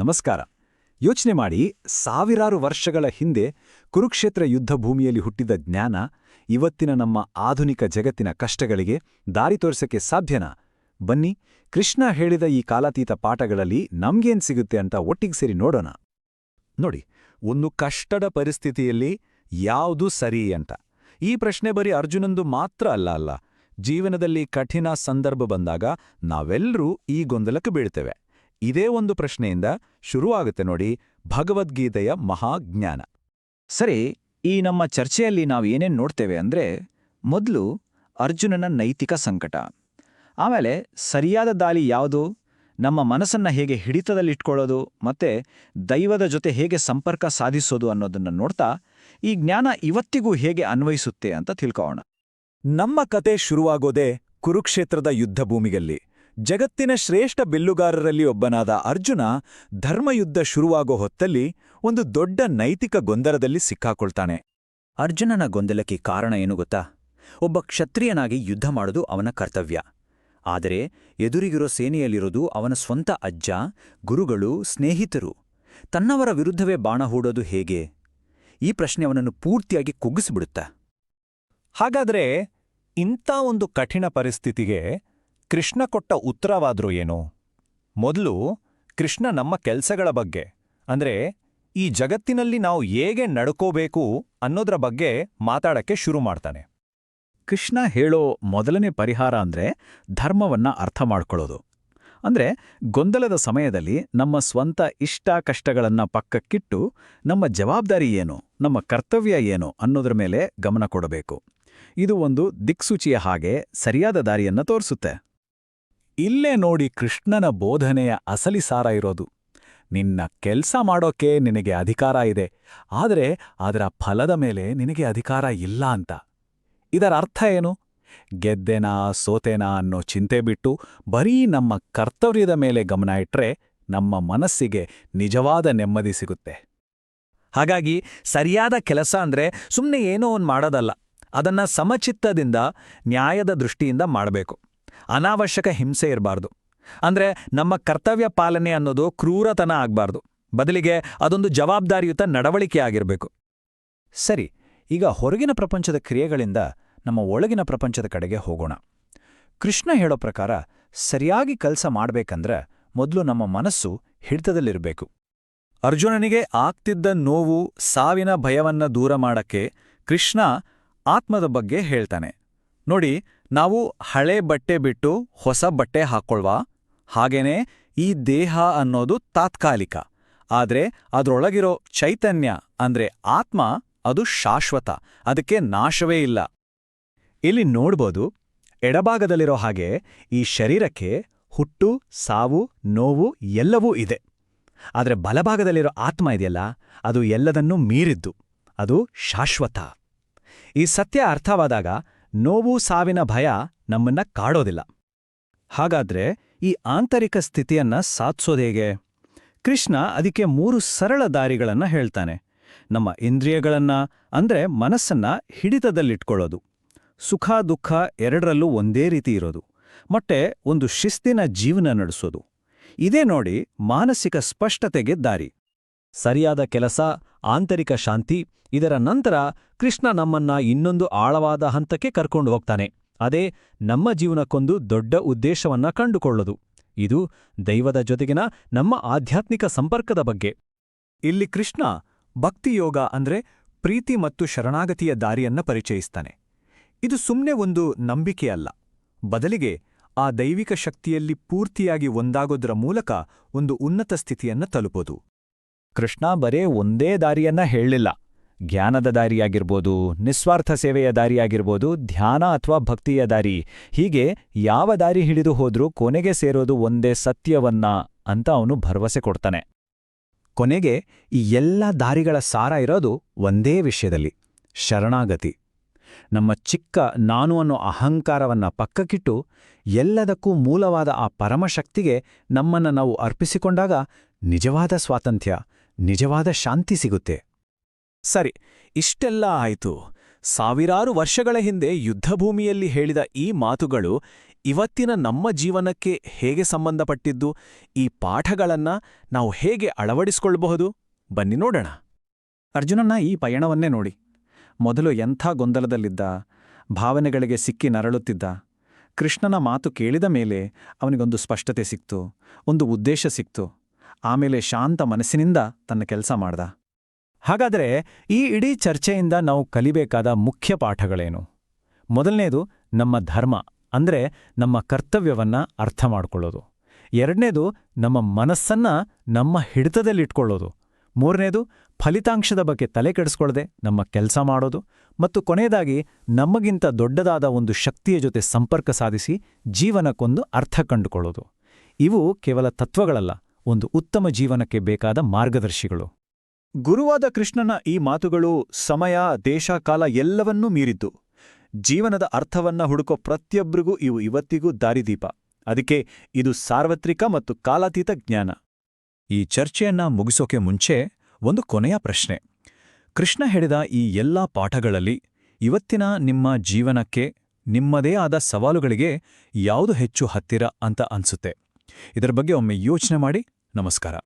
ನಮಸ್ಕಾರ. ಯೋಚನೆ ಮಾಡಿ, ಸಾವಿರಾರು ವರ್ಷಗಳ ಹಿಂದೆ ಕುರುಕ್ಷೇತ್ರ ಯುದ್ಧ ಭೂಮಿಯಲ್ಲಿ ಹುಟ್ಟಿದ ಜ್ಞಾನ ಇವತ್ತಿನ ನಮ್ಮ ಆಧುನಿಕ ಜಗತ್ತಿನ ಕಷ್ಟಗಳಿಗೆ ದಾರಿ ತೋರಿಸಕ್ಕೆ ಸಾಧ್ಯನಾ? ಬನ್ನಿ, ಕೃಷ್ಣ ಹೇಳಿದ ಈ ಕಾಲಾತೀತ ಪಾಠಗಳಲ್ಲಿ ನಮ್ಗೇನ್ ಸಿಗುತ್ತೆ ಅಂತ ಒಟ್ಟಿಗೆ ಸೇರಿ ನೋಡೋಣ. ನೋಡಿ, ಒಂದು ಕಷ್ಟದ ಪರಿಸ್ಥಿತಿಯಲ್ಲಿ ಯಾವುದು ಸರಿ ಅಂತ. ಈ ಪ್ರಶ್ನೆ ಬರೀ ಅರ್ಜುನಂದು ಮಾತ್ರ ಅಲ್ಲ ಅಲ್ಲ, ಜೀವನದಲ್ಲಿ ಕಠಿಣ ಸಂದರ್ಭ ಬಂದಾಗ ನಾವೆಲ್ಲರೂ ಈ ಗೊಂದಲಕ್ಕೆ ಬೀಳ್ತೇವೆ. ಇದೇ ಒಂದು ಪ್ರಶ್ನೆಯಿಂದ ಶುರುವಾಗುತ್ತೆ ನೋಡಿ ಭಗವದ್ಗೀತೆಯ ಮಹಾಜ್ಞಾನ ಸರಿ, ಈ ನಮ್ಮ ಚರ್ಚೆಯಲ್ಲಿ ನಾವು ಏನೇನು ನೋಡ್ತೇವೆ ಅಂದ್ರೆ ಮೊದಲು ಅರ್ಜುನನ ನೈತಿಕ ಸಂಕಟ. ಆಮೇಲೆ ಸರಿಯಾದ ದಾಳಿ ಯಾವುದು? ನಮ್ಮ ಮನಸ್ಸನ್ನ ಹೇಗೆ ಹಿಡಿತದಲ್ಲಿಟ್ಕೊಳ್ಳೋದು? ಮತ್ತೆ ದೈವದ ಜೊತೆ ಹೇಗೆ ಸಂಪರ್ಕ ಸಾಧಿಸೋದು ಅನ್ನೋದನ್ನ ನೋಡ್ತಾ ಈ ಜ್ಞಾನ ಇವತ್ತಿಗೂ ಹೇಗೆ ಅನ್ವಯಿಸುತ್ತೆ ಅಂತ ತಿಳ್ಕೋಣ ನಮ್ಮ ಕತೆ ಶುರುವಾಗೋದೇ ಕುರುಕ್ಷೇತ್ರದ ಯುದ್ಧಭೂಮಿಯಲ್ಲಿ ಜಗತ್ತಿನ ಶ್ರೇಷ್ಠ ಬಿಲ್ಲುಗಾರರಲ್ಲಿ ಒಬ್ಬನಾದ ಅರ್ಜುನ ಧರ್ಮಯುದ್ಧ ಶುರುವಾಗೋ ಹೊತ್ತಲ್ಲಿ ಒಂದು ದೊಡ್ಡ ನೈತಿಕ ಗೊಂದಲದಲ್ಲಿ ಸಿಕ್ಕಾಕೊಳ್ತಾನೆ. ಅರ್ಜುನನ ಗೊಂದಲಕ್ಕೆ ಕಾರಣ ಏನು ಗೊತ್ತಾ? ಒಬ್ಬ ಕ್ಷತ್ರಿಯನಾಗಿ ಯುದ್ಧ ಮಾಡೋದು ಅವನ ಕರ್ತವ್ಯ. ಆದರೆ ಎದುರಿಗಿರೋ ಸೇನೆಯಲ್ಲಿರೋದು ಅವನ ಸ್ವಂತ ಅಜ್ಜ, ಗುರುಗಳು, ಸ್ನೇಹಿತರು. ತನ್ನವರ ವಿರುದ್ಧವೇ ಬಾಣ ಹೂಡೋದು ಹೇಗೆ? ಈ ಪ್ರಶ್ನೆ ಅವನನ್ನು ಪೂರ್ತಿಯಾಗಿ ಕುಗ್ಗಿಸಿಬಿಡುತ್ತ. ಹಾಗಾದ್ರೆ ಇಂಥ ಒಂದು ಕಠಿಣ ಪರಿಸ್ಥಿತಿಗೆ ಕೃಷ್ಣ ಕೊಟ್ಟ ಉತ್ತರವಾದರೂ ಏನು? ಮೊದಲು ಕೃಷ್ಣ ನಮ್ಮ ಕೆಲಸಗಳ ಬಗ್ಗೆ, ಅಂದ್ರೆ ಈ ಜಗತ್ತಿನಲ್ಲಿ ನಾವು ಹೇಗೆ ನಡ್ಕೋಬೇಕು ಅನ್ನೋದ್ರ ಬಗ್ಗೆ ಮಾತಾಡಕ್ಕೆ ಶುರು ಮಾಡ್ತಾನೆ. ಕೃಷ್ಣ ಹೇಳೋ ಮೊದಲನೇ ಪರಿಹಾರ ಅಂದ್ರೆ ಧರ್ಮವನ್ನ ಅರ್ಥ ಮಾಡ್ಕೊಳ್ಳೋದು. ಅಂದ್ರೆ ಗೊಂದಲದ ಸಮಯದಲ್ಲಿ ನಮ್ಮ ಸ್ವಂತ ಇಷ್ಟ ಕಷ್ಟಗಳನ್ನ ಪಕ್ಕಕ್ಕಿಟ್ಟು ನಮ್ಮ ಜವಾಬ್ದಾರಿ ಏನು, ನಮ್ಮ ಕರ್ತವ್ಯ ಏನು ಅನ್ನೋದ್ರ ಮೇಲೆ ಗಮನ ಕೊಡಬೇಕು. ಇದು ಒಂದು ದಿಕ್ಸೂಚಿಯ ಹಾಗೆ ಸರಿಯಾದ ದಾರಿಯನ್ನ ತೋರಿಸುತ್ತೆ. ಇಲ್ಲೇ ನೋಡಿ ಕೃಷ್ಣನ ಬೋಧನೆಯ ಅಸಲಿ ಸಾರ ಇರೋದು. ನಿನ್ನ ಕೆಲ್ಸ ಮಾಡೋಕೆ ನಿನಗೆ ಅಧಿಕಾರ ಇದೆ, ಆದರೆ ಅದರ ಫಲದ ಮೇಲೆ ನಿನಗೆ ಅಧಿಕಾರ ಇಲ್ಲ ಅಂತ. ಇದರ ಅರ್ಥ ಏನು? ಗೆದ್ದೆನಾ ಸೋತೆನಾ ಅನ್ನೋ ಚಿಂತೆ ಬಿಟ್ಟು ಬರೀ ನಮ್ಮ ಕರ್ತವ್ಯದ ಮೇಲೆ ಗಮನ ಇಟ್ರೆ ನಮ್ಮ ಮನಸ್ಸಿಗೆ ನಿಜವಾದ ನೆಮ್ಮದಿ ಸಿಗುತ್ತೆ. ಹಾಗಾಗಿ ಸರಿಯಾದ ಕೆಲಸ ಅಂದ್ರೆ ಸುಮ್ಮನೆ ಏನೋ ಒಂದು ಮಾಡೋದಲ್ಲ, ಅದನ್ನ ಸಮಚಿತ್ತದಿಂದ, ನ್ಯಾಯದ ದೃಷ್ಟಿಯಿಂದ ಮಾಡಬೇಕು. ಅನಾವಶ್ಯಕ ಹಿಂಸೆ ಇರಬಾರ್ದು. ಅಂದ್ರೆ ನಮ್ಮ ಕರ್ತವ್ಯ ಪಾಲನೆ ಅನ್ನೋದು ಕ್ರೂರತನ ಆಗಬಾರ್ದು. ಬದಲಿಗೆ ಅದೊಂದು ಜವಾಬ್ದಾರಿಯುತ ನಡವಳಿಕೆ ಆಗಿರಬೇಕು. ಸರಿ, ಈಗ ಹೊರಗಿನ ಪ್ರಪಂಚದ ಕ್ರಿಯೆಗಳಿಂದ ನಮ್ಮ ಒಳಗಿನ ಪ್ರಪಂಚದ ಕಡೆಗೆ ಹೋಗೋಣ. ಕೃಷ್ಣ ಹೇಳೋ ಪ್ರಕಾರ ಸರಿಯಾಗಿ ಕೆಲಸ ಮಾಡಬೇಕಂದ್ರೆ ಮೊದಲು ನಮ್ಮ ಮನಸ್ಸು ಹಿಡಿತದಲ್ಲಿರಬೇಕು. ಅರ್ಜುನನಿಗೆ ಆಗ್ತಿದ್ದ ನೋವು, ಸಾವಿನ ಭಯವನ್ನ ದೂರ ಮಾಡಕ್ಕೆ ಕೃಷ್ಣ ಆತ್ಮದ ಬಗ್ಗೆ ಹೇಳ್ತಾನೆ. ನೋಡಿ, ನಾವು ಹಳೆ ಬಟ್ಟೆ ಬಿಟ್ಟು ಹೊಸ ಬಟ್ಟೆ ಹಾಕ್ಕೊಳ್ವಾ ಹಾಗೇನೇ ಈ ದೇಹ ಅನ್ನೋದು ತಾತ್ಕಾಲಿಕ. ಆದ್ರೆ ಅದರೊಳಗಿರೋ ಚೈತನ್ಯ ಅಂದ್ರೆ ಆತ್ಮ, ಅದು ಶಾಶ್ವತ. ಅದಕ್ಕೆ ನಾಶವೇ ಇಲ್ಲ. ಇಲ್ಲಿ ನೋಡ್ಬೋದು, ಎಡಭಾಗದಲ್ಲಿರೋ ಹಾಗೆ ಈ ಶರೀರಕ್ಕೆ ಹುಟ್ಟು, ಸಾವು, ನೋವು ಎಲ್ಲವೂ ಇದೆ. ಆದರೆ ಬಲಭಾಗದಲ್ಲಿರೋ ಆತ್ಮ ಇದೆಯಲ್ಲ, ಅದು ಎಲ್ಲದನ್ನೂ ಮೀರಿದ್ದು. ಅದು ಶಾಶ್ವತ. ಈ ಸತ್ಯ ಅರ್ಥವಾದಾಗ ನೋವು ಸಾವಿನ ಭಯ ನಮ್ಮನ್ನ ಕಾಡೋದಿಲ್ಲ. ಹಾಗಾದ್ರೆ ಈ ಆಂತರಿಕ ಸ್ಥಿತಿಯನ್ನ ಸಾಧಿಸೋದೇಗೆ ಕೃಷ್ಣ ಅದಕ್ಕೆ ಮೂರು ಸರಳ ದಾರಿಗಳನ್ನ ಹೇಳ್ತಾನೆ. ನಮ್ಮ ಇಂದ್ರಿಯಗಳನ್ನ, ಅಂದ್ರೆ ಮನಸ್ಸನ್ನ ಹಿಡಿತದಲ್ಲಿಟ್ಕೊಳ್ಳೋದು. ಸುಖ, ದುಃಖ ಎರಡರಲ್ಲೂ ಒಂದೇ ರೀತಿ ಇರೋದು. ಮತ್ತೆ ಒಂದು ಶಿಸ್ತಿನ ಜೀವನ ನಡೆಸೋದು. ಇದೇ ನೋಡಿ ಮಾನಸಿಕ ಸ್ಪಷ್ಟತೆಗೆ ದಾರಿ. ಸರಿಯಾದ ಕೆಲಸ, ಆಂತರಿಕ ಶಾಂತಿ, ಇದರ ನಂತರ ಕೃಷ್ಣ ನಮ್ಮನ್ನ ಇನ್ನೊಂದು ಆಳವಾದ ಹಂತಕ್ಕೆ ಕರ್ಕೊಂಡು ಹೋಗ್ತಾನೆ. ಅದೇ ನಮ್ಮ ಜೀವನಕ್ಕೊಂದು ದೊಡ್ಡ ಉದ್ದೇಶವನ್ನ ಕಂಡುಕೊಳ್ಳೋದು. ಇದು ದೈವದ ಜೊತೆಗಿನ ನಮ್ಮ ಆಧ್ಯಾತ್ಮಿಕ ಸಂಪರ್ಕದ ಬಗ್ಗೆ. ಇಲ್ಲಿ ಕೃಷ್ಣ ಭಕ್ತಿಯೋಗ ಅಂದ್ರೆ ಪ್ರೀತಿ ಮತ್ತು ಶರಣಾಗತಿಯ ದಾರಿಯನ್ನ ಪರಿಚಯಿಸ್ತಾನೆ. ಇದು ಸುಮ್ಮನೆ ಒಂದು ನಂಬಿಕೆಯಲ್ಲ ಬದಲಿಗೆ ಆ ದೈವಿಕ ಶಕ್ತಿಯಲ್ಲಿ ಪೂರ್ತಿಯಾಗಿ ಒಂದಾಗೋದ್ರ ಮೂಲಕ ಒಂದು ಉನ್ನತ ಸ್ಥಿತಿಯನ್ನ ತಲುಪೋದು. ಕೃಷ್ಣ ಬರೇ ಒಂದೇ ದಾರಿಯನ್ನ ಹೇಳಲಿಲ್ಲ. ಜ್ಞಾನದ ದಾರಿಯಾಗಿರ್ಬೋದು, ನಿಸ್ವಾರ್ಥ ಸೇವೆಯ ದಾರಿಯಾಗಿರ್ಬೋದು, ಧ್ಯಾನ ಅಥವಾ ಭಕ್ತಿಯ ದಾರಿ. ಹೀಗೆ ಯಾವ ದಾರಿ ಹಿಡಿದು ಹೋದ್ರೂ ಕೊನೆಗೆ ಸೇರೋದು ಒಂದೇ ಸತ್ಯವನ್ನ ಅಂತ ಅವನು ಭರವಸೆ ಕೊಡ್ತಾನೆ. ಕೊನೆಗೆ ಈ ಎಲ್ಲ ದಾರಿಗಳ ಸಾರ ಇರೋದು ಒಂದೇ ವಿಷಯದಲ್ಲಿ, ಶರಣಾಗತಿ. ನಮ್ಮ ಚಿಕ್ಕ ನಾನು ಅನ್ನೋ ಅಹಂಕಾರವನ್ನ ಪಕ್ಕಕ್ಕಿಟ್ಟು ಎಲ್ಲದಕ್ಕೂ ಮೂಲವಾದ ಆ ಪರಮಶಕ್ತಿಗೆ ನಮ್ಮನ್ನ ನಾವು ಅರ್ಪಿಸಿಕೊಂಡಾಗ ನಿಜವಾದ ಸ್ವಾತಂತ್ರ್ಯ ನಿಜವಾದ ಶಾಂತಿ ಸಿಗುತ್ತೆ. ಸರಿ, ಇಷ್ಟೆಲ್ಲ ಆಯಿತು. ಸಾವಿರಾರು ವರ್ಷಗಳ ಹಿಂದೆ ಯುದ್ಧಭೂಮಿಯಲ್ಲಿ ಹೇಳಿದ ಈ ಮಾತುಗಳು ಇವತ್ತಿನ ನಮ್ಮ ಜೀವನಕ್ಕೆ ಹೇಗೆ ಸಂಬಂಧಪಟ್ಟಿದ್ದು, ಈ ಪಾಠಗಳನ್ನ ನಾವು ಹೇಗೆ ಅಳವಡಿಸಿಕೊಳ್ಳಬಹುದು? ಬನ್ನಿ ನೋಡೋಣ. ಅರ್ಜುನನ ಈ ಪಯಣವನ್ನೇ ನೋಡಿ. ಮೊದಲು ಎಂಥ ಗೊಂದಲದಲ್ಲಿದ್ದ, ಭಾವನೆಗಳಿಗೆ ಸಿಕ್ಕಿ ನರಳುತ್ತಿದ್ದ, ಕೃಷ್ಣನ ಮಾತು ಕೇಳಿದ ಮೇಲೆ ಅವನಿಗೊಂದು ಸ್ಪಷ್ಟತೆ ಸಿಕ್ತು, ಒಂದು ಉದ್ದೇಶ ಸಿಕ್ತು. ಆಮೇಲೆ ಶಾಂತ ಮನಸ್ಸಿನಿಂದ ತನ್ನ ಕೆಲಸ ಮಾಡ್ದ. ಹಾಗಾದರೆ ಈ ಇಡೀ ಚರ್ಚೆಯಿಂದ ನಾವು ಕಲಿಬೇಕಾದ ಮುಖ್ಯ ಪಾಠಗಳೇನು? ಮೊದಲನೇದು ನಮ್ಮ ಧರ್ಮ, ಅಂದ್ರೆ ನಮ್ಮ ಕರ್ತವ್ಯವನ್ನ ಅರ್ಥ ಮಾಡಿಕೊಳ್ಳೋದು. ಎರಡನೇದು ನಮ್ಮ ಮನಸ್ಸನ್ನ ನಮ್ಮ ಹಿಡಿತದಲ್ಲಿಟ್ಕೊಳ್ಳೋದು. ಮೂರನೇದು ಫಲಿತಾಂಶದ ಬಗ್ಗೆ ತಲೆ ಕೆಡಿಸ್ಕೊಳ್ಳದೆ ನಮ್ಮ ಕೆಲಸ ಮಾಡೋದು. ಮತ್ತು ಕೊನೆಯದಾಗಿ ನಮಗಿಂತ ದೊಡ್ಡದಾದ ಒಂದು ಶಕ್ತಿಯ ಜೊತೆ ಸಂಪರ್ಕ ಸಾಧಿಸಿ ಜೀವನಕ್ಕೊಂದು ಅರ್ಥ ಕಂಡುಕೊಳ್ಳೋದು. ಇವು ಕೇವಲ ತತ್ವಗಳಲ್ಲ ಒಂದು ಉತ್ತಮ ಜೀವನಕ್ಕೆ ಬೇಕಾದ ಮಾರ್ಗದರ್ಶಿಗಳು. ಗುರುವಾದ ಕೃಷ್ಣನ ಈ ಮಾತುಗಳು ಸಮಯ, ದೇಶ, ಕಾಲ ಎಲ್ಲವನ್ನೂ ಮೀರಿದ್ದು. ಜೀವನದ ಅರ್ಥವನ್ನ ಹುಡುಕೋ ಪ್ರತಿಯೊಬ್ಬರಿಗೂ ಇವು ಇವತ್ತಿಗೂ ದಾರಿದೀಪ. ಅದಕ್ಕೆ ಇದು ಸಾರ್ವತ್ರಿಕ ಮತ್ತು ಕಾಲಾತೀತ ಜ್ಞಾನ. ಈ ಚರ್ಚೆಯನ್ನ ಮುಗಿಸೋಕೆ ಮುಂಚೆ ಒಂದು ಕೊನೆಯ ಪ್ರಶ್ನೆ. ಕೃಷ್ಣ ಹೇಳಿದ ಈ ಎಲ್ಲಾ ಪಾಠಗಳಲ್ಲಿ ಇವತ್ತಿನ ನಿಮ್ಮ ಜೀವನಕ್ಕೆ ನಿಮ್ಮದೇ ಆದ ಸವಾಲುಗಳಿಗೆ ಯಾವುದು ಹೆಚ್ಚು ಹತ್ತಿರ ಅಂತ ಅನ್ಸುತ್ತೆ? ಇದರ ಬಗ್ಗೆ ಒಮ್ಮೆ ಯೋಚನೆ ಮಾಡಿ. ನಮಸ್ಕಾರ.